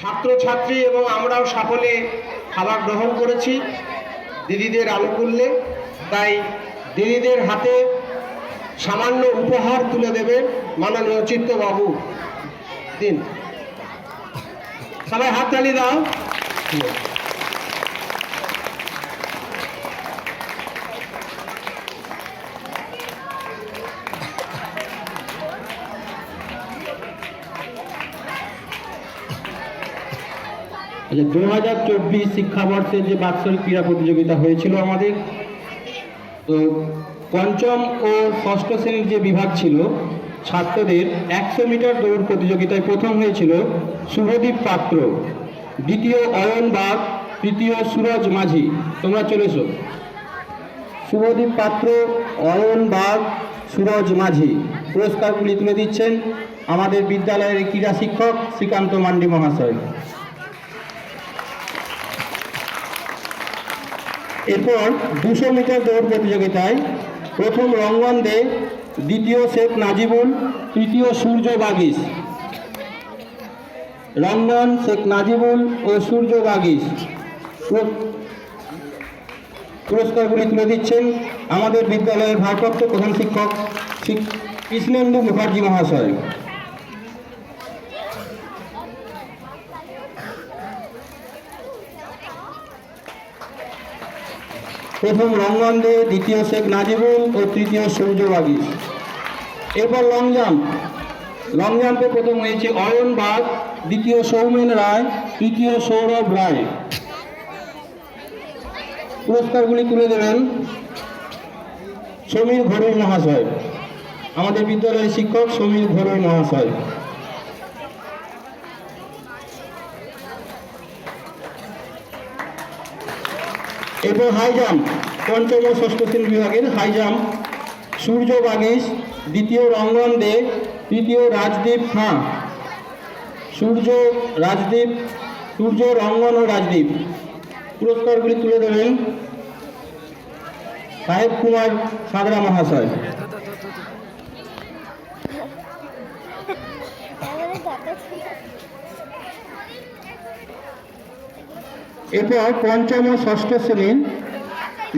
ছাত্রছাত্রী এবং আমরাও সকলে খাবার গ্রহণ করেছি দিদিদের আনুকূল্যে তাই দিদিদের হাতে সামান্য উপহার তুলে দেবে মাননীয় চিত্তবাবু। দিন। সবাই হাত তালি দাও। আচ্ছা দু হাজার চব্বিশ শিক্ষাবর্ষের যে বাৎসরিক ক্রীড়া প্রতিযোগিতা হয়েছিল আমাদের, তো পঞ্চম ও ষষ্ঠ শ্রেণির যে বিভাগ ছিল, ছাত্রদের একশো মিটার দৌড় প্রতিযোগিতায় প্রথম হয়েছিল শুভদীপ পাত্র, দ্বিতীয় অয়ন বাগ, তৃতীয় সুরজ মাঝি। তোমরা চলে এসো। শুভদীপ পাত্র, অয়ন বাগ, সুরজ মাঝি পুরস্কারগুলি তুলে দিচ্ছেন আমাদের বিদ্যালয়ের ক্রীড়া শিক্ষক শ্রীকান্ত মান্ডি মহাশয়। এরপর দুশো মিটার দৌড় প্রতিযোগিতায় প্রথম রঙ্গন দে, দ্বিতীয় শেখ নাজিবুল, তৃতীয় সূর্য বাগিস। রঙ্গন শেখ নাজিবুল ও সূর্য বাগিস। পুরস্কারগুলি তুলে দিচ্ছেন আমাদের বিদ্যালয়ের ভারপ্রাপ্ত প্রধান শিক্ষক কৃষ্ণেন্দু মুখার্জি মহাশয়। প্রথম রঙ্গন দে দ্বিতীয় শেখ নাজিবুল ও তৃতীয় সূর্য বাগিস এরপর লং জাম্প। লং জাম্পে প্রথম হয়েছে অয়ন বাগ, দ্বিতীয় সৌমেন রায়, তৃতীয় সৌরভ রায়। পুরস্কারগুলি তুলে দেবেন সমীর ঘরুই মহাশয়। আমাদের বিদ্যালয়ের শিক্ষক সমীর ঘরুই মহাশয়। এরপর হাই জাম্প পঞ্চম ও ষষ্ঠ শ্রেণি বিভাগের হাই জাম্প সূর্য বাগিস দ্বিতীয় রঙ্গন দে, তৃতীয় রাজদীপ হাঁ সূর্য রাজদীপ, সূর্য রঙ্গন ও রাজদীপ। পুরস্কারগুলি তুলে দেবেন সাহেব কুমার সাগরা মহাশয়। এরপর পঞ্চম ও ষষ্ঠ শ্রেণির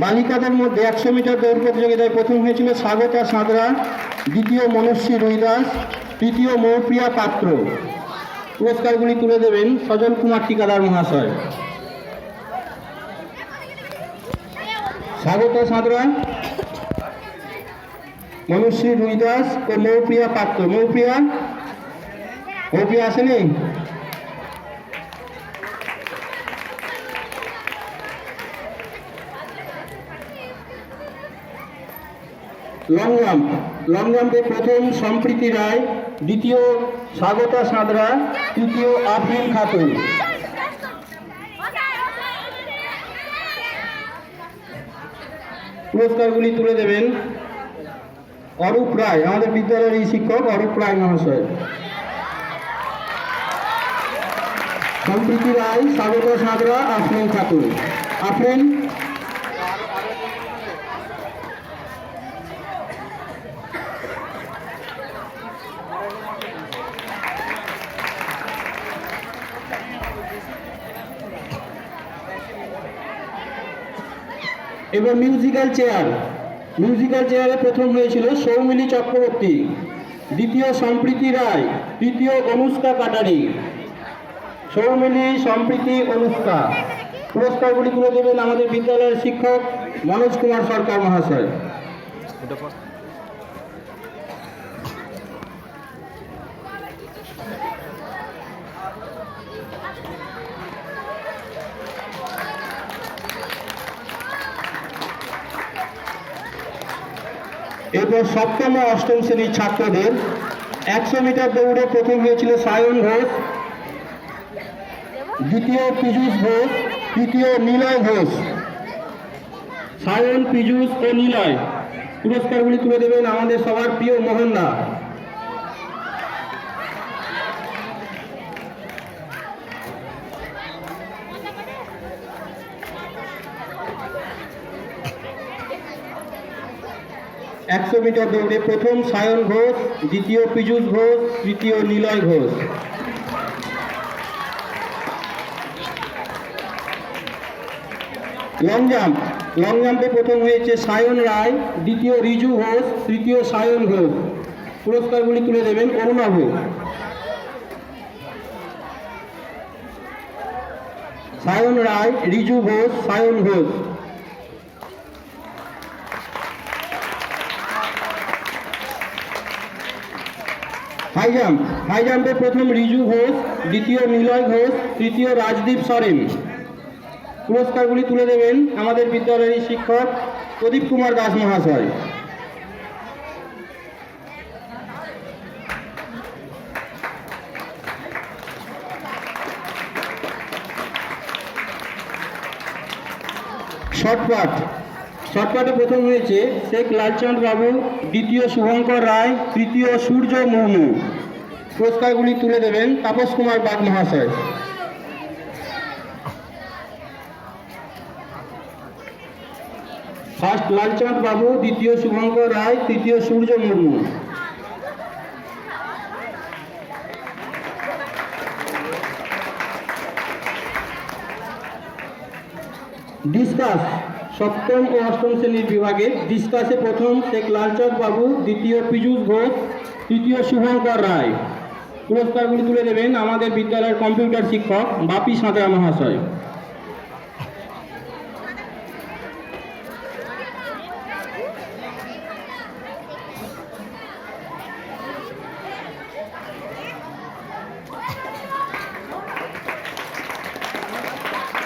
বালিকাদের মধ্যে একশো মিটার দৌড় প্রতিযোগিতায় প্রথম হয়েছিল স্বাগতা সাঁতরা, দ্বিতীয় মনস্বী রুইদাস, তৃতীয় মৌপ্রিয়া পাত্র। পুরস্কারগুলি তুলে দেবেন সজল কুমার ঠিকাদার মহাশয়। স্বাগতা সাঁতরা মনুশ্রী রুইদাস ও মৌপ্রিয়া পাত্র। মৌপ্রিয়া মৌপ্রিয়া আসেনি? লং জাম্প লং জাম্পে প্রথম সম্প্রীতি রায়, দ্বিতীয় স্বাগতা সাঁতরা, তৃতীয় আফরিন খাতুন। পুরস্কারগুলি তুলে দেবেন অরূপ রায়, আমাদের বিদ্যালয়ের এই শিক্ষক অরূপ রায় মহাশয়। সম্প্রীতি রায়, স্বাগতা সাঁতরা, আফরিন খাতুন। আফরিন এবার মিউজিক্যাল চেয়ার মিউজিক্যাল চেয়ারে প্রথম হয়েছিল সৌমিলি চক্রবর্তী, দ্বিতীয় সম্প্রীতি রায়, তৃতীয় অনুষ্কা কাটারি। সৌমিলি, সম্প্রীতি, অনুষ্কা। পুরস্কারগুলি তুলে দেবেন আমাদের বিদ্যালয়ের শিক্ষক মনোজ কুমার সরকার মহাশয়। এরপর সপ্তম ও অষ্টম শ্রেণির ছাত্রদের একশো মিটার দৌড়ে প্রথম হয়েছিল সায়ন ঘোষ, দ্বিতীয় পীযুষ ঘোষ, তৃতীয় নীলয় ঘোষ। সায়ন, পীযুষ ও নীলয় পুরস্কারগুলি তুলে দেবেন আমাদের সবার প্রিয় মোহনদা। একশো মিটার দৌড়ে প্রথম সায়ন ঘোষ, দ্বিতীয় পীযুষ ঘোষ, তৃতীয় Nilay Ghosh. Long jump long জাম্পে প্রথম হয়েছে সায়ন রায়, দ্বিতীয় রিজু ঘোষ, তৃতীয় সায়ন ঘোষ। পুরস্কারগুলি তুলে দেবেন Aruna Ghosh Sayan Roy, Riju Ghosh, Sayan Ghosh. High jump high জাম্পে প্রথম রিজু ঘোষ, দ্বিতীয় নিলয় ঘোষ, তৃতীয় রাজদীপ সরেন। পুরস্কারগুলি তুলে দেবেন আমাদের বিদ্যালয়ের শিক্ষক প্রদীপ কুমার দাস মহাশয়। শর্টপাট শর্টপাটে প্রথম হয়েছে শেখ লালচন্দ বাবু, দ্বিতীয় শুভঙ্কর রায়, তৃতীয় সূর্য মুর্মু পুরস্কারগুলি তুলে দেবেন তাপস কুমার বাগ মহাশয়। ফার্স্ট লালচাঁদ বাবু, দ্বিতীয় শুভঙ্কর রায়, তৃতীয় সূর্য মুর্মু ডিসকাস। সপ্তম ও অষ্টম শ্রেণির বিভাগে ডিসকাসে প্রথম শেখ লালচক বাবু, দ্বিতীয় পীযূষ ঘোষ, তৃতীয় শুভঙ্কর রায়। পুরস্কারগুলি তুলে দেবেন আমাদের বিদ্যালয়ের কম্পিউটার শিক্ষক বাপি সাঁতরা মহাশয়।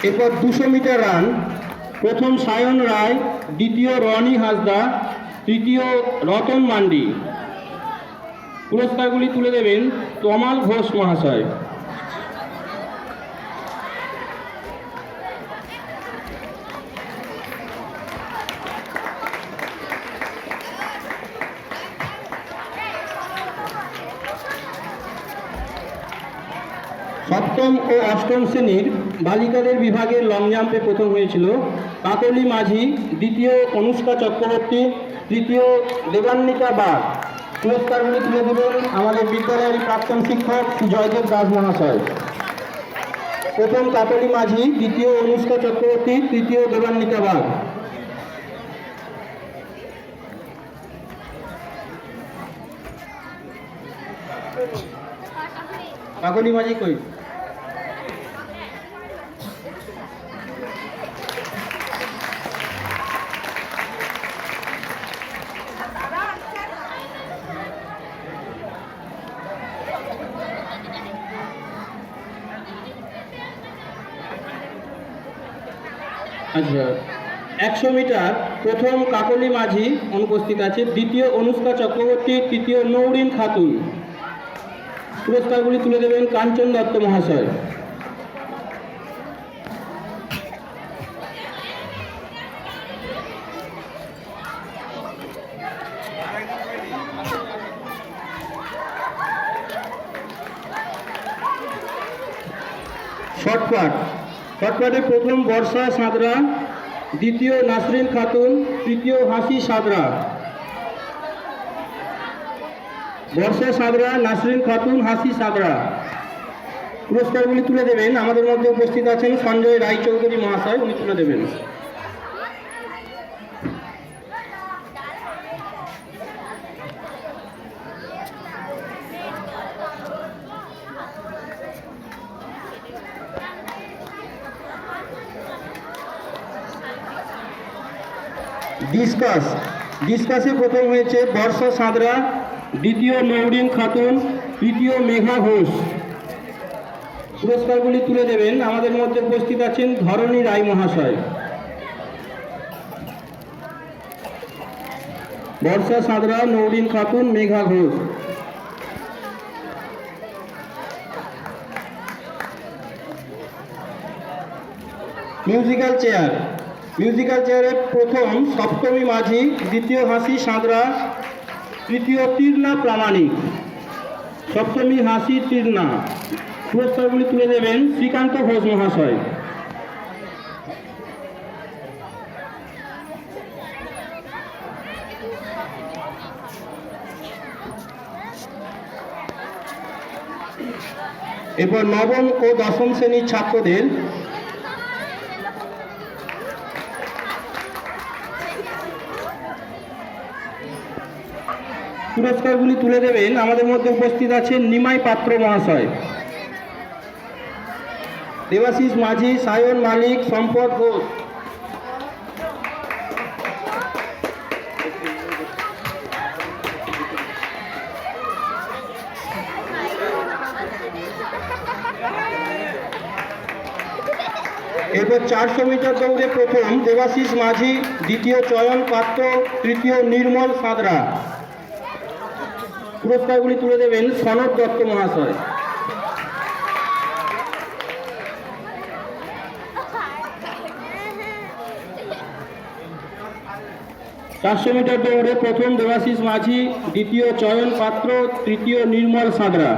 এরপর দুশো মিটার রান। প্রথম সায়ন রায়, দ্বিতীয় রনি হাসদা, তৃতীয় রতন মান্ডি। পুরস্কারগুলি তুলে দেবেন তমাল ঘোষ মহাশয়। সপ্তম ও অষ্টম শ্রেণির বালিকাদের বিভাগের লং জাম্পে প্রথম হয়েছিল। কাকলি মাঝি, দ্বিতীয় অনুষ্কা চক্রবর্তী, তৃতীয় দেবান্বিতা বাগ। পুরস্কারগুলি তুলে দেবেন আমাদের বিদ্যালয়ের প্রাক্তন শিক্ষক জয়দেব দাস মহাশয়। প্রথম কাকলি মাঝি, দ্বিতীয় অনুষ্কা চক্রবর্তী, তৃতীয় দেবান্বিতা বাগ। কাকলি মাঝি কই? একশো মিটার প্রথম কাকলি মাঝি অনুপস্থিত আছে। দ্বিতীয় অনুষ্কা চক্রবর্তী, তৃতীয় নৌরিন খাতুন। পুরস্কারগুলি তুলে দেবেন কাঞ্চন দত্ত মহাশয়। শর্টকাট শর্টকাটে প্রথম বর্ষা সাঁতরা দ্বিতীয় নাসরিন খাতুন, তৃতীয় হাসি সাদরা। বর্ষা সাদরা, নাসরিন খাতুন, হাসি সাদরা। পুরস্কারগুলি তুলে দেবেন। আমাদের মধ্যে উপস্থিত আছেন সঞ্জয় রায়চৌধুরী মহাশয়, উনি তুলে দেবেন। ডিসকাস। ডিসকাসে প্রথম হয়েছে বর্ষা সাঁতরা, দ্বিতীয় নৌরিন খাতুন, তৃতীয় মেঘা ঘোষ। পুরস্কারগুলি তুলে দেবেন। আমাদের মধ্যে উপস্থিত আছেন ধরণী রায় মহাশয়। Barsha Santra Naurin Khatun, Megha Ghosh. Musical chair. Musical চেয়ারে প্রথম সপ্তমী মাঝি, দ্বিতীয় হাসি সাঁতরা, তৃতীয় তীর্ণা প্রামাণিক। সপ্তমী হাসি তীর্ণা পুরস্কারগুলি তুলে দেবেন শ্রীকান্ত ঘোষ মহাশয়। এরপর নবম ও দশম শ্রেণির ছাত্রদের পুরস্কারগুলি তুলে দেবেন আমাদের মধ্যে উপস্থিত আছেন নিমাই পাত্র মহাশয়। দেবাশিস মাঝি, সায়ন মালিক সম্পদ ঘোষ। এরপর চারশো মিটার দৌড়ে প্রথম দেবাশিস মাঝি, দ্বিতীয় চয়ন পাত্র, তৃতীয় নির্মল সাঁতরা। পুরস্কারগুলি তুলে দেবেন সনদ দত্ত মহাশয়। চারশো মিটার দৌড়ে প্রথম দেবাশিস মাঝি, দ্বিতীয় চয়ন পাত্র, তৃতীয় নির্মল সাঁতরা।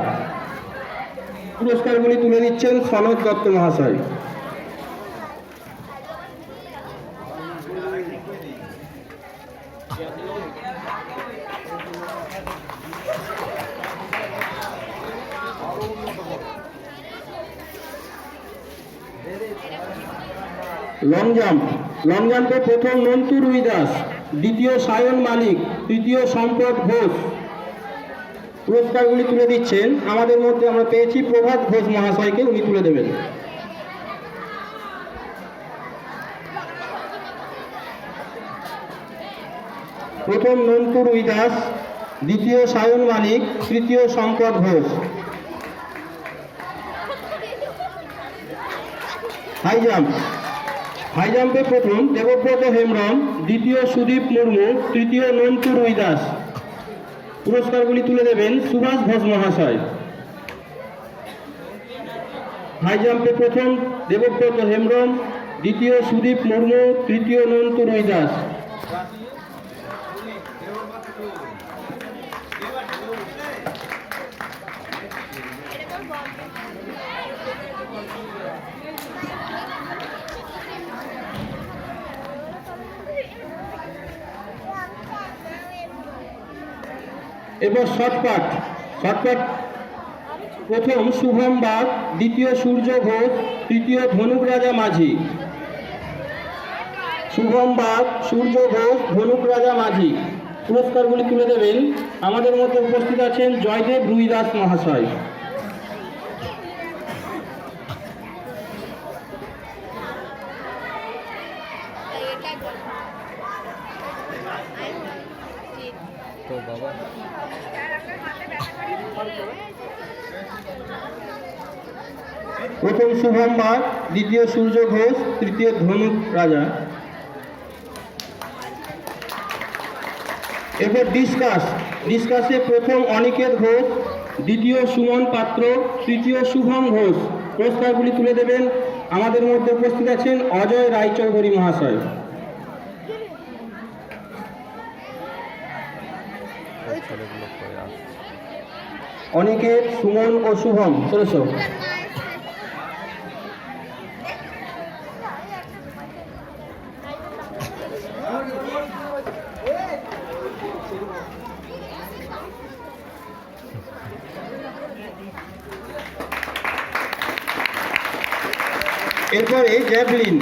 পুরস্কারগুলি তুলে দিচ্ছেন সনদ দত্ত মহাশয়। লং জাম্প লং জাম্পে প্রথম নন্তু রুই দাস দ্বিতীয় সায়ন মালিক তৃতীয় সম্পদ ঘোষ। পুরস্কারগুলি তুলে দিচ্ছেন। আমাদের মধ্যে আমরা পেয়েছি প্রভাত ঘোষ মহাশয়কে, উনি তুলে দেবেন। প্রথম নন্তু রুই দাস দ্বিতীয় সায়ন মালিক তৃতীয় Sampad Ghosh. High jump high জাম্পে প্রথম দেবব্রত হেমব্রম দ্বিতীয় সুদীপ মুর্মু, তৃতীয় নন্তু রুই দাস পুরস্কারগুলি তুলে দেবেন সুভাষ ঘোষ মহাশয়। হাই জাম্পে প্রথম দেবব্রত হেমব্রম দ্বিতীয় সুদীপ মুর্মু, তৃতীয় নন্তু রুই দাস এবার শর্টকাট শর্টকাট প্রথম শুভম বাগ দ্বিতীয় সূর্য ঘোষ, তৃতীয় ধনুক রাজা মাঝি। শুভম বাগ সূর্য ঘোষ, ধনুক রাজা মাঝি। পুরস্কারগুলি তুলে দেবেন। আমাদের মধ্যে উপস্থিত আছেন জয়দেব রুইদাস মহাশয় তো বাবা বাগ দ্বিতীয় সূর্য ঘোষ, তৃতীয় ধনুক রাজা। এরপর ডিসকাস। ডিসকাসে প্রথম অনিকেত ঘোষ, দ্বিতীয় সুমন পাত্র, তৃতীয় শুভম ঘোষ। পুরস্কারগুলি তুলে দেবেন। আমাদের মধ্যে উপস্থিত আছেন অজয় রায়চৌধুরী মহাশয়। অনিকেত, সুমন ও শুভম চলেছো এরপরে জ্যাভলিন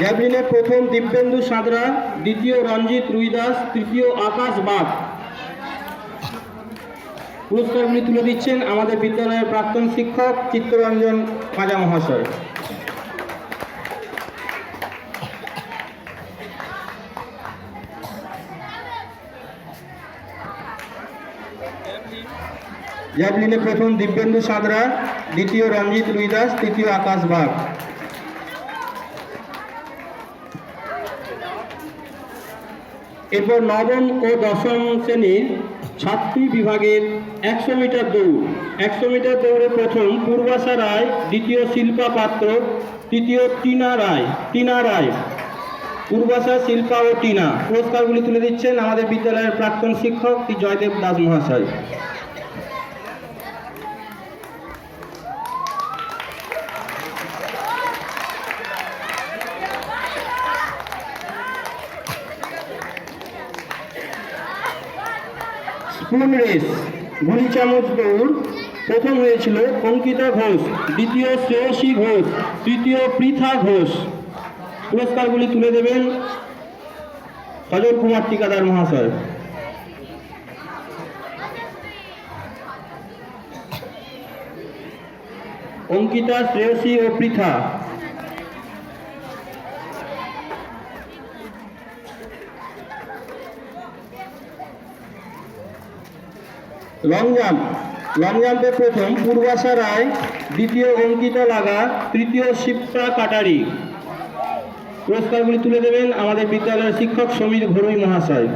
জ্যাভলিনে প্রথম দিব্যেন্দু সাঁতরা, দ্বিতীয় রঞ্জিত রুইদাস, তৃতীয় আকাশ বাঘ। পুরস্কারগুলি তুলে দিচ্ছেন আমাদের বিদ্যালয়ের প্রাক্তন শিক্ষক চিত্তরঞ্জন মাজা মহাশয়। জ্যাভলিনে প্রথম দিব্যেন্দু সাঁতরা, দ্বিতীয় রঞ্জিত রুইদাস, তৃতীয় আকাশ বাগ এরপর নবম ও দশম শ্রেণির ছাত্রী বিভাগের একশো মিটার দৌড়। একশো মিটার দৌড়ে প্রথম পূর্বাশা রায়, দ্বিতীয় শিল্পা পাত্র, তৃতীয় টিনা রায় টিনা রায়। পূর্বাশা, শিল্পা ও টিনা। পুরস্কারগুলি তুলে দিচ্ছেন আমাদের বিদ্যালয়ের প্রাক্তন শিক্ষক জয়দেব দাস মহাশয়। স্কুল রেস গুলি চামচ দৌড়। প্রথম হয়েছিল অঙ্কিতা ঘোষ, দ্বিতীয় শ্রেয়সী ঘোষ, তৃতীয় পৃথা ঘোষ। পুরস্কারগুলি তুলে দেবেন সজল কুমার টিকাদার মহাশয়। অঙ্কিতা শ্রেয়সী ও পৃথা। লং জাম্প লং জাম্পে প্রথম পূর্বাশা রায়, দ্বিতীয় অঙ্কিতা লাগা, তৃতীয় শিপ্রা কাটারি। পুরস্কারগুলি তুলে দেবেন আমাদের বিদ্যালয়ের শিক্ষক সমীর ঘরুই মহাশয়।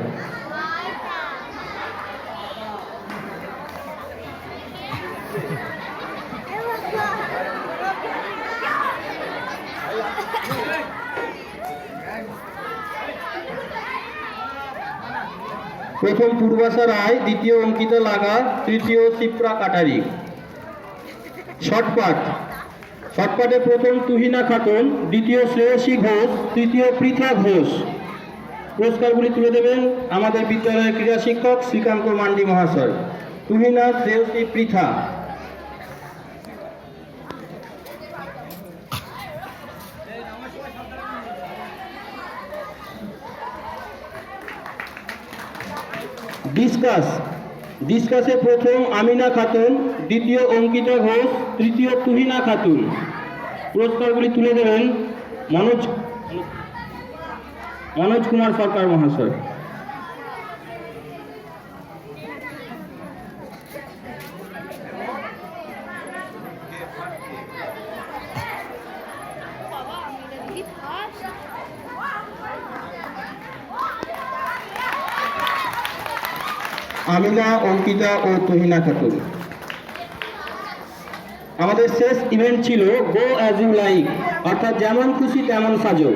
প্রথম পূর্বাশা রায়, দ্বিতীয় অঙ্কিতা লাগা, তৃতীয় সিপ্রা কাটারি। শটপাট শটপাটে প্রথম তুহিনা খাতুন, দ্বিতীয় শ্রেয়সী ঘোষ, তৃতীয় পৃথা ঘোষ। পুরস্কারগুলি তুলে দেবেন আমাদের বিদ্যালয়ের ক্রীড়া শিক্ষক শ্রীকান্ত মান্ডি মহাশয়। তুহিনা, শ্রেয়সী, পৃথা। ডিসকাস ডিসকাসে প্রথম আমিনা খাতুন, দ্বিতীয় অঙ্কিতা ঘোষ, তৃতীয় তুহিনা খাতুন। পুরস্কারগুলি তুলে দেবেন মনোজ মনোজ কুমার সরকার মহাশয় আমিনা অঙ্কিতা ও তুহিনা খাতুন আমাদের শেষ ইভেন্ট ছিল গো অ্যাজ ইউ লাইক অর্থাৎ যেমন খুশি তেমন সাজো।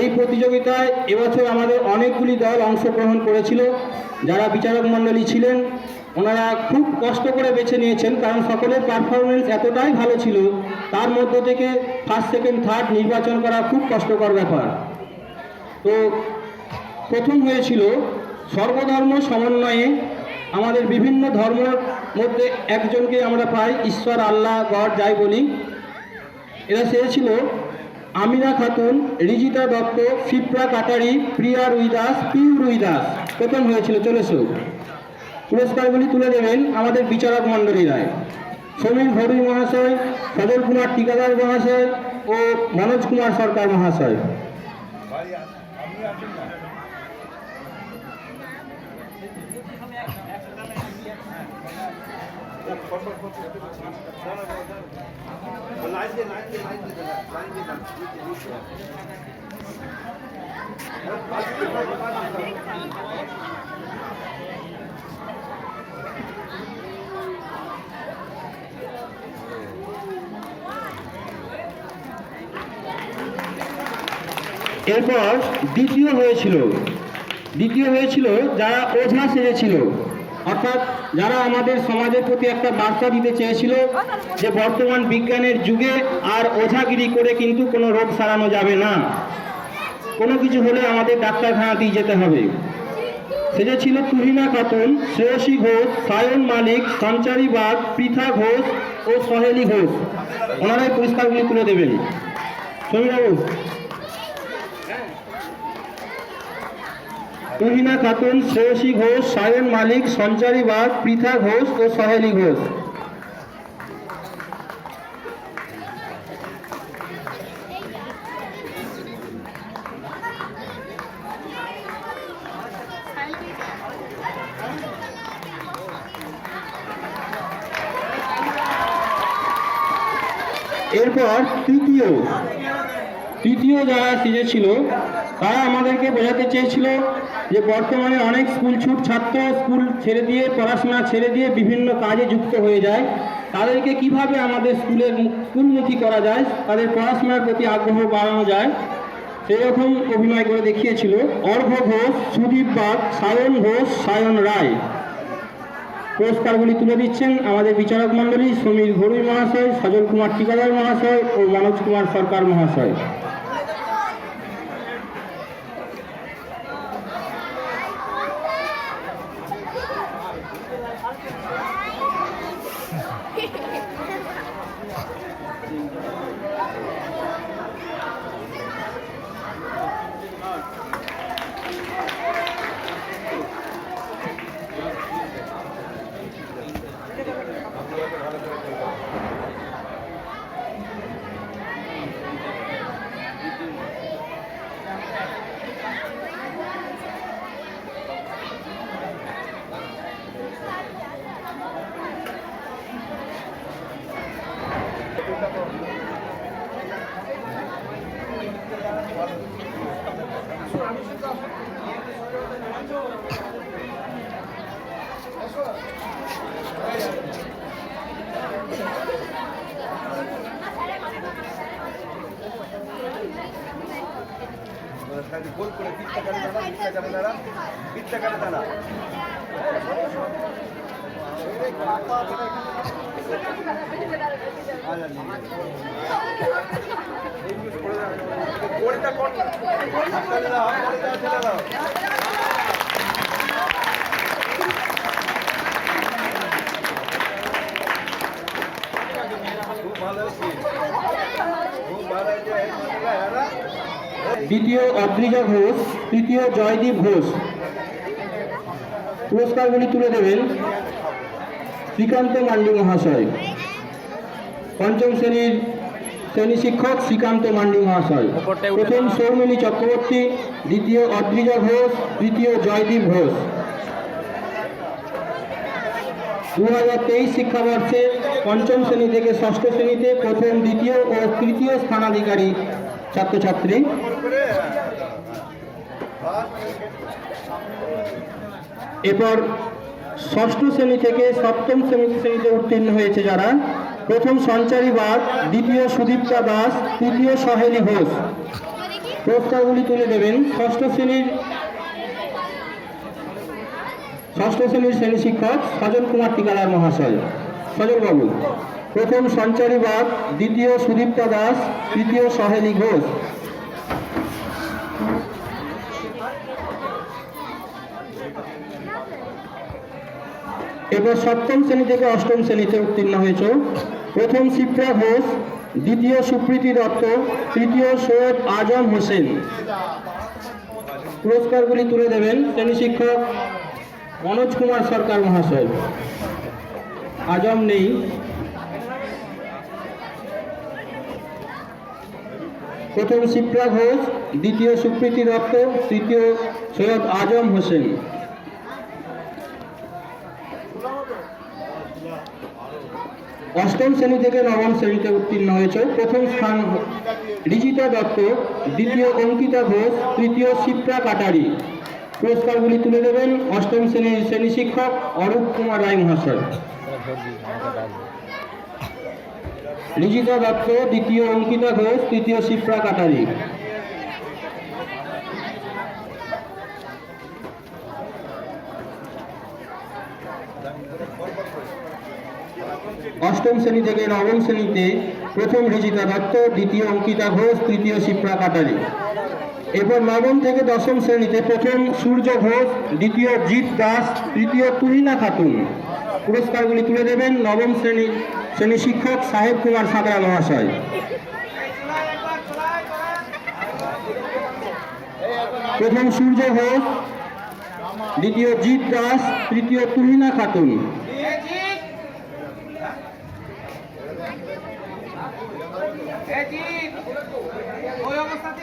এই প্রতিযোগিতায় এবছর আমাদের অনেকগুলি দল অংশগ্রহণ করেছিল। যারা বিচারক মণ্ডলী ছিলেন, ওনারা খুব কষ্ট করে বেছে নিয়েছেন, কারণ সকলের পারফরমেন্স এতটাই ভালো ছিল, তার মধ্য থেকে ফার্স্ট সেকেন্ড থার্ড নির্বাচন করা খুব কষ্টকর ব্যাপার। তো প্রথম হয়েছিল সর্বধর্ম সমন্বয়ে আমাদের বিভিন্ন ধর্মের মধ্যে একজনকে আমরা পাই ঈশ্বর, আল্লাহ, গড, যাই বলি। এরা চেয়েছিল আমিনা খাতুন, রিজিতা দত্ত, ফিপ্রা কাটারি, প্রিয়া রুইদাস, পিউ রুইদাস। প্রথম হয়েছিল চলেছ পুরস্কারগুলি তুলে দেবেন আমাদের বিচারক মণ্ডলী রায় সমীর ভরুই মহাশয় সজল কুমার টিকাদার মহাশয় ও মনোজ কুমার সরকার মহাশয়। এরপর দ্বিতীয় হয়েছিল। দ্বিতীয় হয়েছিল যারা ওঝা সেজেছিল। অর্থাৎ যারা আমাদের সমাজের প্রতি একটা বার্তা দিতে চেয়েছিল যে বর্তমান বিজ্ঞানের যুগে আর ওঝাগিরি করে কিন্তু কোনো রোগ সারানো যাবে না। কোনো কিছু হলে আমাদের ডাক্তারখানাতেই যেতে হবে। সেজেছিল তুহিনা খাতুন, শ্রেয়সী ঘোষ, সায়ন মালিক, সঞ্চারী বাগ, পৃথা ঘোষ ও সহেলি ঘোষ। ওনারাই পুরস্কারগুলি তুলে দেবেন। সমীরবাবু তুহিনা খাতুন, শ্রেয়সী ঘোষ, সায়ন মালিক, সঞ্চারী বাগ, পৃথা ঘোষ ও সহেলি ঘোষ। এরপর তৃতীয়। তৃতীয় যারা ছিল, তারা আমাদেরকে বোঝাতে চেয়েছিল যে বর্তমানে অনেক স্কুল ছুট ছাত্র স্কুল ছেড়ে দিয়ে, পড়াশোনা ছেড়ে দিয়ে বিভিন্ন কাজে যুক্ত হয়ে যায়। তাদেরকে কীভাবে আমাদের স্কুলের স্কুলমুখী করা যায়, তাদের পড়াশোনার প্রতি আগ্রহ বাড়ানো যায় সেই রকম অভিনয় করে দেখিয়েছিল অর্ঘ্য ঘোষ, সুদীপ বাগ, সায়ন ঘোষ, সায়ন রায়। পুরস্কারগুলি তুলে দিচ্ছেন আমাদের বিচারক মণ্ডলী সমীর ঘরুই মহাশয়, সজল কুমার ঠিকাদার মহাশয় ও মনোজ কুমার সরকার মহাশয়। Thank you. গোল করে পিঠটা কাটে দাঁড়া পিঠটা কাটে দাঁড়া পিঠটা কাটে দাঁড়া কোনটা কোন হাততালি দাও দ্বিতীয় অদ্রিজা ঘোষ তৃতীয় জয়দীপ ঘোষ। পুরস্কারগুলি তুলে দেবেন শ্রীকান্ত মান্ডি মহাশয়। পঞ্চম শ্রেণির শ্রেণি শিক্ষক শ্রীকান্ত মান্ডি মহাশয়। প্রথম। সৌমিনী চক্রবর্তী দ্বিতীয় অদ্রিজা ঘোষ তৃতীয় জয়দীপ ঘোষ। দু হাজার তেইশ শিক্ষাবর্ষে পঞ্চম শ্রেণি থেকে ষষ্ঠ শ্রেণীতে প্রথম দ্বিতীয় ও তৃতীয় স্থানাধিকারী ছাত্রছাত্রী। এরপর ষষ্ঠ শ্রেণি থেকে সপ্তম শ্রেণি শ্রেণীতে উত্তীর্ণ হয়েছে যারা। প্রথম সঞ্চারী বাদ, দ্বিতীয় সুদীপ্তা দাস, তৃতীয় সহেলি ঘোষ। পুরস্কারগুলি তুলে দেবেন। ষষ্ঠ শ্রেণির ষষ্ঠ শ্রেণির শ্রেণি শিক্ষক সজল কুমার টিকালার মহাশয়। সজলবাবু। প্রথম সঞ্চারী বাদ দ্বিতীয় সুদীপ্তা দাস, তৃতীয় সহেলি ঘোষ। এবার সপ্তম শ্রেণি থেকে অষ্টম শ্রেণীতে উত্তীর্ণ হয়েছে। প্রথম শিপ্রা ঘোষ, দ্বিতীয় সুপ্রীতি দত্ত, তৃতীয় সৈয়দ আজম হোসেন। পুরস্কারগুলি তুলে দেবেন শ্রেণি শিক্ষক মনোজ কুমার সরকার মহাশয়। আজম নেই। প্রথম শিপ্রা ঘোষ দ্বিতীয় সুপ্রীতি দত্ত, তৃতীয় সৈয়দ আজম হোসেন। অষ্টম শ্রেণি থেকে নবম শ্রেণীতে উত্তীর্ণ হয়েছে। প্রথম স্থান রিজিতা দত্ত, দ্বিতীয় অঙ্কিতা ঘোষ, তৃতীয় শিপ্রা কাটারি। পুরস্কারগুলি তুলে দেবেন অষ্টম শ্রেণির শ্রেণি শিক্ষক অরূপ কুমার রায় মহাশয়। রিজিতা দত্ত, দ্বিতীয় অঙ্কিতা ঘোষ, তৃতীয় শিপ্রা কাটারি। অষ্টম শ্রেণি থেকে নবম শ্রেণীতে প্রথম রিজিতা দত্ত, দ্বিতীয় অঙ্কিতা ঘোষ, তৃতীয় শিপ্রা কাটারি। এরপর নবম থেকে দশম শ্রেণীতে প্রথম সূর্য ঘোষ, দ্বিতীয় জিৎ দাস, তৃতীয় তুহিনা খাতুন। পুরস্কারগুলি তুলে দেবেন নবম শ্রেণি শ্রেণি শিক্ষক সাহেব কুমার সাঁতরা মহাশয়। প্রথম সূর্য ঘোষ দ্বিতীয় জিৎ দাস, তৃতীয় তুহিনা খাতুন। ওই অবস্থাতে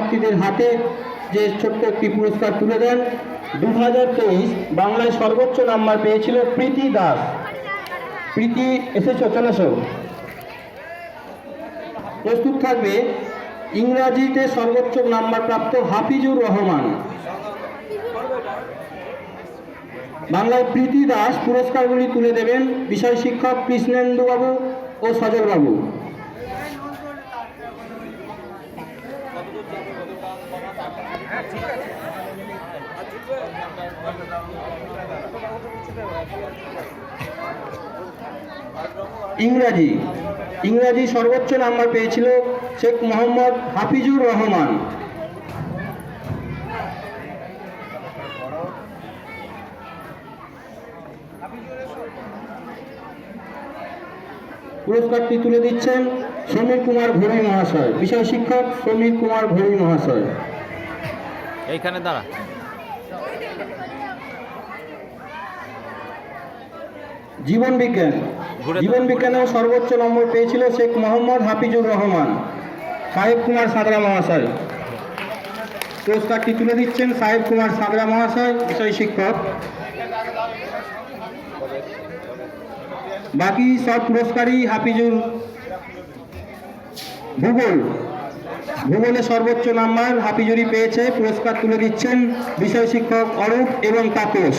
ব্যক্তিদের হাতে যে ছোট্ট একটি পুরস্কার তুলে দেন দু বাংলায় সর্বোচ্চ নাম্বার পেয়েছিল প্রীতি দাস। প্রীতি, এসেছ, চলে প্রস্তুত থাকবে ইংরাজিতে সর্বোচ্চ নাম্বার প্রাপ্ত হাফিজুর রহমান। বাংলায় প্রীতি দাস পুরস্কারগুলি তুলে দেবেন বিষয় শিক্ষক কৃষ্ণেন্দু বাবু ও সজল বাবু ইংরাজি। ইংরাজি সর্বোচ্চ নাম্বার পেয়েছিল শেখ মোহাম্মদ হাফিজুর রহমান। পুরস্কারটি তুলে দিচ্ছেন সমীর কুমার ভৌমি মহাশয়। বিষয় শিক্ষক সমীর কুমার ভৌমি মহাশয়। এইখানে দাঁড়া। জীবন বিজ্ঞান। জীবন বিজ্ঞানেও সর্বোচ্চ নম্বর পেয়েছিল শেখ মোহাম্মদ হাফিজুর রহমান সাহেব কুমার সাঁতরা মহাশয়। পুরস্কারটি তুলে দিচ্ছেন সাহেব কুমার সাদরা মহাশয় বিষয় শিক্ষক। বাকি সব পুরস্কারই হাফিজুর। ভূগোল। ভূগোলে সর্বোচ্চ নাম্বার হাফিজুরি পেয়েছে। পুরস্কার তুলে দিচ্ছেন বিষয় শিক্ষক অরূপ এবং তাপস।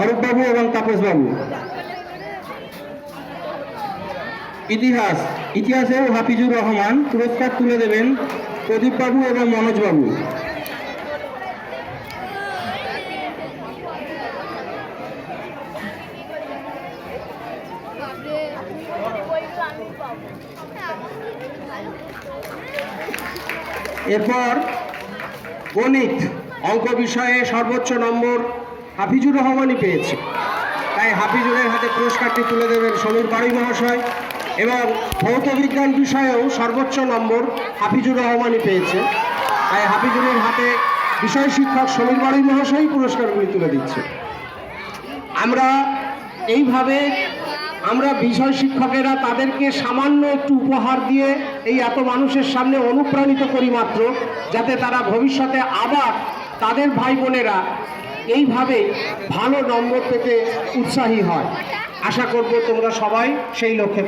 অরূপবাবু এবং তাপসবাবু। ইতিহাস, ইতিহাসেও হাফিজুর রহমান পুরস্কার তুলে দেবেন প্রদীপবাবু এবং মনোজবাবু। এরপর গণিত, অঙ্ক বিষয়ে সর্বোচ্চ নম্বর হাফিজুর রহমানই পেয়েছে। তাই হাফিজুরের হাতে পুরস্কারটি তুলে দেবেন সমীর বাড়ি মহাশয় এবং ভৌত বিজ্ঞান বিষয়েও সর্বোচ্চ নম্বর হাফিজুর রহমানই পেয়েছে। তাই হাফিজুরের হাতে বিষয় শিক্ষক সমীর বাড়ি মহাশয় পুরস্কারগুলি তুলে দিচ্ছে। আমরা এইভাবে আমরা বিষয় শিক্ষকেরা তাদেরকে সামান্য একটু উপহার দিয়ে এই এত মানুষের সামনে অনুপ্রাণিত করি মাত্র, যাতে তারা ভবিষ্যতে আবার তাদের ভাই বোনেরা এইভাবে ভালো নম্বর পেতে উৎসাহী হয়। আশা করব তোমরা সবাই সেই লক্ষ্যে